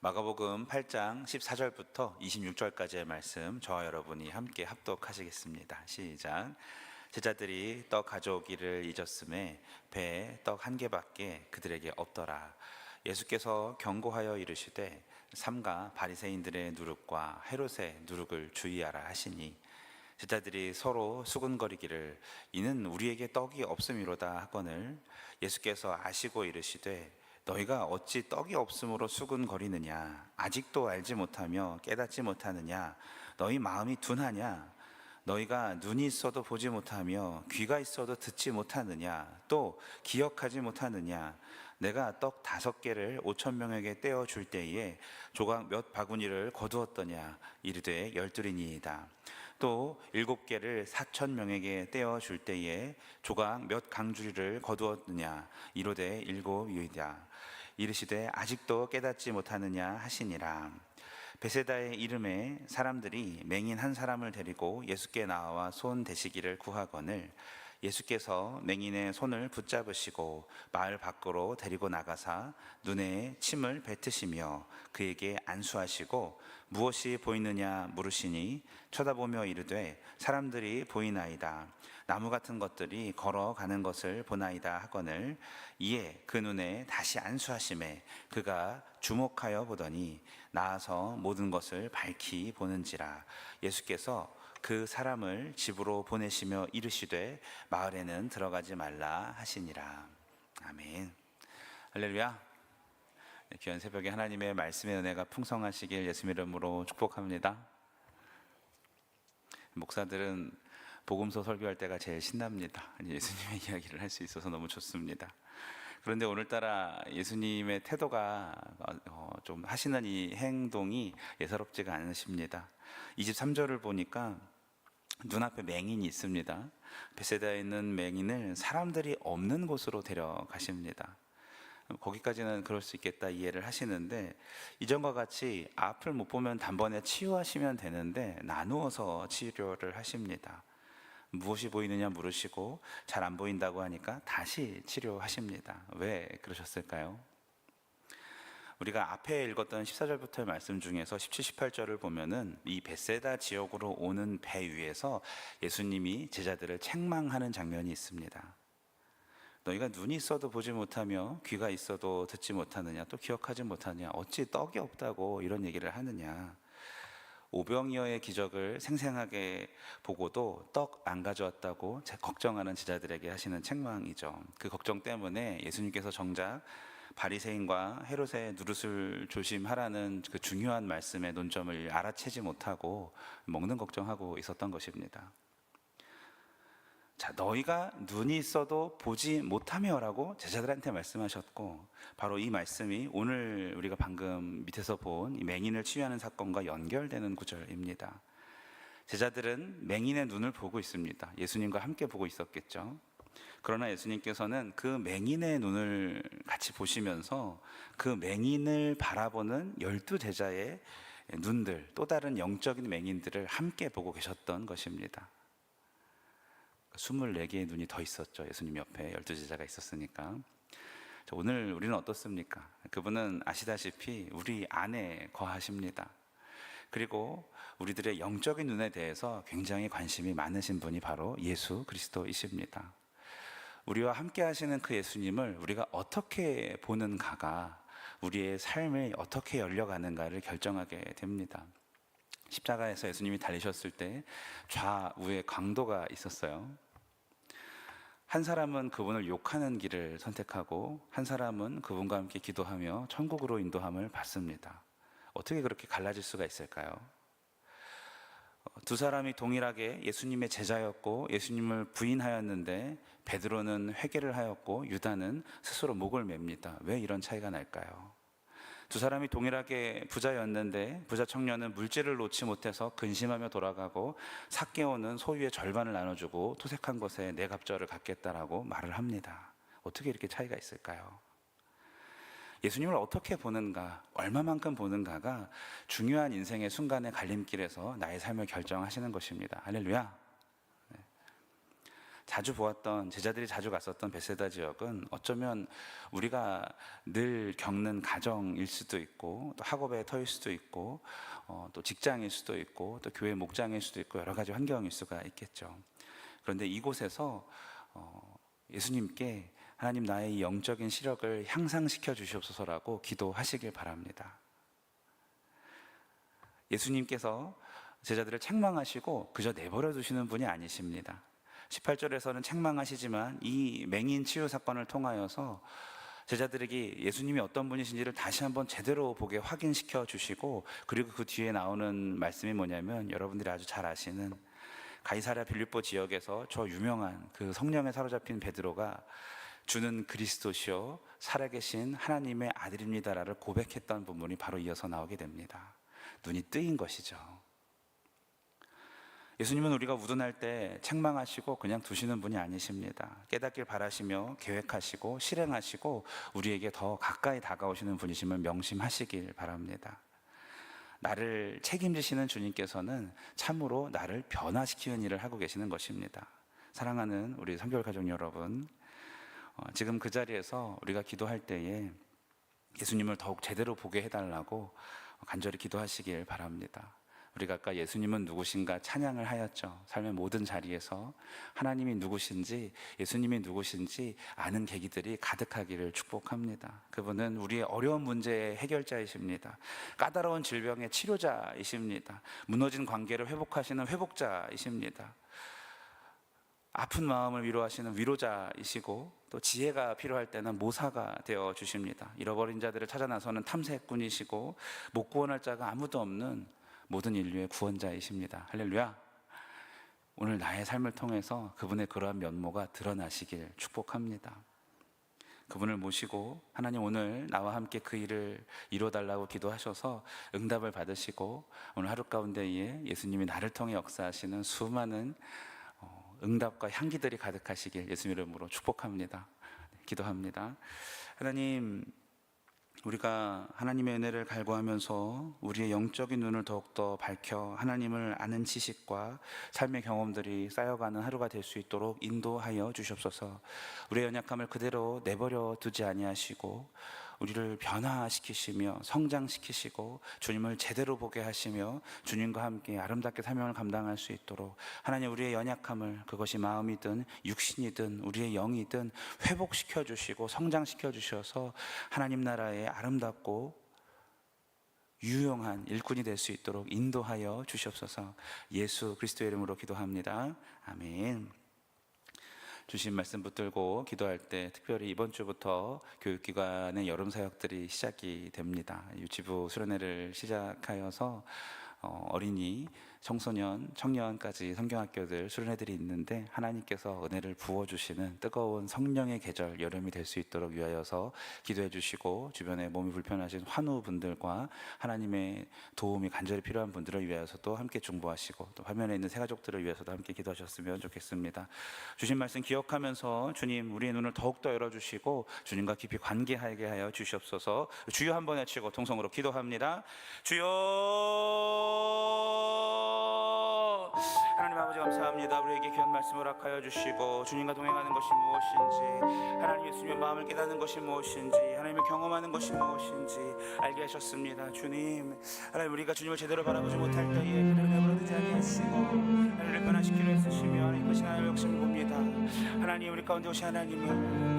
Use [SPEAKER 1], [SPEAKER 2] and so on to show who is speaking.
[SPEAKER 1] 마가복음 8장 14절부터 26절까지의 말씀 저와 여러분이 함께 합독하시겠습니다. 시작. 제자들이 떡 가져오기를 잊었음에 배에 떡 한 개밖에 그들에게 없더라. 예수께서 경고하여 이르시되 삼가 바리새인들의 누룩과 헤롯의 누룩을 주의하라 하시니 제자들이 서로 수군거리기를 이는 우리에게 떡이 없음이로다 하거늘 예수께서 아시고 이르시되 너희가 어찌 떡이 없음으로 수군거리느냐? 아직도 알지 못하며 깨닫지 못하느냐? 너희 마음이 둔하냐? 너희가 눈이 있어도 보지 못하며 귀가 있어도 듣지 못하느냐? 또 기억하지 못하느냐? 내가 떡 다섯 개를 오천 명에게 떼어 줄 때에 조각 몇 바구니를 거두었더냐? 이르되 열둘이니이다 또 일곱 개를 사천 명에게 떼어 줄 때에 조각 몇 강주리를 거두었느냐? 이르되 일곱이다. 이르시되 아직도 깨닫지 못하느냐 하시니라. 베세다의 이름에 사람들이 맹인 한 사람을 데리고 예수께 나와 손 대시기를 구하거늘 예수께서 맹인의 손을 붙잡으시고 마을 밖으로 데리고 나가사 눈에 침을 뱉으시며 그에게 안수하시고 무엇이 보이느냐 물으시니 쳐다보며 이르되 사람들이 보이나이다. 나무 같은 것들이 걸어가는 것을 보나이다 하거늘 이에 그 눈에 다시 안수하심에 그가 주목하여 보더니 나아서 모든 것을 밝히 보는지라. 예수께서 그 사람을 집으로 보내시며 이르시되 마을에는 들어가지 말라 하시니라. 아멘. 할렐루야. 네, 귀한 새벽에 하나님의 말씀의 은혜가 풍성하시길 예수님 이름으로 축복합니다. 목사들은 복음서 설교할 때가 제일 신납니다. 예수님의 이야기를 할 수 있어서 너무 좋습니다 그런데 오늘따라 예수님의 태도가 어, 좀 하시는 이 행동이 예사롭지가 않으십니다. 23절을 보니까 눈앞에 맹인이 있습니다. 베세다에 있는 맹인을 사람들이 없는 곳으로 데려가십니다. 거기까지는 그럴 수 있겠다 이해를 하시는데 이전과 같이 앞을 못 보면 단번에 치유하시면 되는데 나누어서 치료를 하십니다. 무엇이 보이느냐 물으시고 잘 안 보인다고 하니까 다시 치료하십니다. 왜 그러셨을까요? 우리가 앞에 읽었던 14절부터의 말씀 중에서 17, 18절을 보면은 이 베세다 지역으로 오는 배 위에서 예수님이 제자들을 책망하는 장면이 있습니다. 너희가 눈이 있어도 보지 못하며 귀가 있어도 듣지 못하느냐 또 기억하지 못하느냐 어찌 떡이 없다고 이런 얘기를 하느냐 오병이어의 기적을 생생하게 보고도 떡 안 가져왔다고 걱정하는 제자들에게 하시는 책망이죠. 그 걱정 때문에 예수님께서 정작 바리새인과 헤롯의 누릇을 조심하라는 그 중요한 말씀의 논점을 알아채지 못하고 먹는 걱정하고 있었던 것입니다. 자, 너희가 눈이 있어도 보지 못하며라고 제자들한테 말씀하셨고, 바로 이 말씀이 오늘 우리가 방금 밑에서 본이 맹인을 치유하는 사건과 연결되는 구절입니다. 제자들은 맹인의 눈을 보고 있습니다. 예수님과 함께 보고 있었겠죠. 그러나 예수님께서는 그 맹인의 눈을 같이 보시면서 그 맹인을 바라보는 열두 제자의 눈들, 또 다른 영적인 맹인들을 함께 보고 계셨던 것입니다. 24개의 눈이 더 있었죠. 예수님 옆에 12제자가 있었으니까. 오늘 우리는 어떻습니까? 그분은 아시다시피 우리 안에 거하십니다. 그리고 우리들의 영적인 눈에 대해서 굉장히 관심이 많으신 분이 바로 예수 그리스도이십니다. 우리와 함께 하시는 그 예수님을 우리가 어떻게 보는가가 우리의 삶을 어떻게 열려가는가를 결정하게 됩니다. 십자가에서 예수님이 달리셨을 때 좌우에 강도가 있었어요. 한 사람은 그분을 욕하는 길을 선택하고 한 사람은 그분과 함께 기도하며 천국으로 인도함을 받습니다. 어떻게 그렇게 갈라질 수가 있을까요? 두 사람이 동일하게 예수님의 제자였고 예수님을 부인하였는데 베드로는 회개를 하였고 유다는 스스로 목을 맵니다. 왜 이런 차이가 날까요? 두 사람이 동일하게 부자였는데 부자 청년은 물질을 놓지 못해서 근심하며 돌아가고 삭개오는 소유의 절반을 나눠주고 토색한 것에 내 갑절을 갖겠다라고 말을 합니다. 어떻게 이렇게 차이가 있을까요? 예수님을 어떻게 보는가, 얼마만큼 보는가가 중요한 인생의 순간의 갈림길에서 나의 삶을 결정하시는 것입니다. 할렐루야. 네. 자주 보았던 제자들이 자주 갔었던 베세다 지역은 어쩌면 우리가 늘 겪는 가정일 수도 있고 또 학업의 터일 수도 있고 어, 또 직장일 수도 있고 또 교회 목장일 수도 있고 여러 가지 환경일 수가 있겠죠. 그런데 이곳에서 어, 예수님께 하나님 나의 이 영적인 시력을 향상시켜 주시옵소서라고 기도하시길 바랍니다. 예수님께서 제자들을 책망하시고 그저 내버려 두시는 분이 아니십니다. 18절에서는 책망하시지만 이 맹인 치유 사건을 통하여서 제자들에게 예수님이 어떤 분이신지를 다시 한번 제대로 보게 확인시켜 주시고 그리고 그 뒤에 나오는 말씀이 뭐냐면 여러분들이 아주 잘 아시는 가이사랴 빌립보 지역에서 저 유명한 그 성령에 사로잡힌 베드로가 주는 그리스도시요 살아계신 하나님의 아들입니다라를 고백했던 부분이 바로 이어서 나오게 됩니다. 눈이 뜨인 것이죠. 예수님은 우리가 우둔할 때 책망하시고 그냥 두시는 분이 아니십니다. 깨닫길 바라시며 계획하시고 실행하시고 우리에게 더 가까이 다가오시는 분이심을 명심하시길 바랍니다. 나를 책임지시는 주님께서는 참으로 나를 변화시키는 일을 하고 계시는 것입니다. 사랑하는 우리 성결 가족 여러분, 어, 지금 그 자리에서 우리가 기도할 때에 예수님을 더욱 제대로 보게 해달라고 간절히 기도하시길 바랍니다. 우리가 아까 예수님은 누구신가 찬양을 하였죠. 삶의 모든 자리에서 하나님이 누구신지 예수님이 누구신지 아는 계기들이 가득하기를 축복합니다. 그분은 우리의 어려운 문제의 해결자이십니다. 까다로운 질병의 치료자이십니다. 무너진 관계를 회복하시는 회복자이십니다. 아픈 마음을 위로하시는 위로자이시고 또 지혜가 필요할 때는 모사가 되어 주십니다. 잃어버린 자들을 찾아 나서는 탐색꾼이시고 못 구원할 자가 아무도 없는 모든 인류의 구원자이십니다. 할렐루야. 오늘 나의 삶을 통해서 그분의 그러한 면모가 드러나시길 축복합니다. 그분을 모시고 하나님 오늘 나와 함께 그 일을 이루어달라고 기도하셔서 응답을 받으시고 오늘 하루 가운데에 예수님이 나를 통해 역사하시는 수많은 어, 응답과 향기들이 가득하시길 예수 이름으로 축복합니다. 네, 기도합니다. 하나님 우리가 하나님의 은혜를 갈구하면서 우리의 영적인 눈을 더욱더 밝혀 하나님을 아는 지식과 삶의 경험들이 쌓여가는 하루가 될 수 있도록 인도하여 주시옵소서. 우리의 연약함을 그대로 내버려 두지 아니하시고 우리를 변화시키시며 성장시키시고 주님을 제대로 보게 하시며 주님과 함께 아름답게 사명을 감당할 수 있도록 하나님 우리의 연약함을 그것이 마음이든 육신이든 우리의 영이든 회복시켜 주시고 성장시켜 주셔서 하나님 나라의 아름답고 유용한 일꾼이 될 수 있도록 인도하여 주시옵소서 예수 그리스도의 이름으로 기도합니다. 아멘. 주신 말씀 붙들고 기도할 때 특별히 이번 주부터 교육기관의 여름 사역들이 시작이 됩니다. 유치부 수련회를 시작하여서 어, 어린이, 청소년, 청년까지 성경학교들 수련회들이 있는데 하나님께서 은혜를 부어주시는 뜨거운 성령의 계절 여름이 될 수 있도록 위하여서 기도해 주시고 주변에 몸이 불편하신 환우분들과 하나님의 도움이 간절히 필요한 분들을 위하여서도 함께 중보하시고 또 화면에 있는 새 가족들을 위해서도 함께 기도하셨으면 좋겠습니다. 주신 말씀 기억하면서 주님 우리의 눈을 더욱더 열어주시고 주님과 깊이 관계하게 하여 주시옵소서 주여 한번 외치고 통성으로 기도합니다. 주여 하나님 아버지 감사합니다. 우리에게 귀한 말씀을 허락하여 주시고 주님과 동행하는 것이 무엇인지 하나님 예수님의 마음을 깨닫는 것이 무엇인지 하나님을 경험하는 것이 무엇인지 알게 하셨습니다. 주님 하나님 우리가 주님을 제대로 바라보지 못할 때에 그를 내버려두지 아니하시고 하나님을 변화시키려 했으시며 하나님 것이 하나님의 욕심을 봅니다. 하나님 우리 가운데 오신 하나님을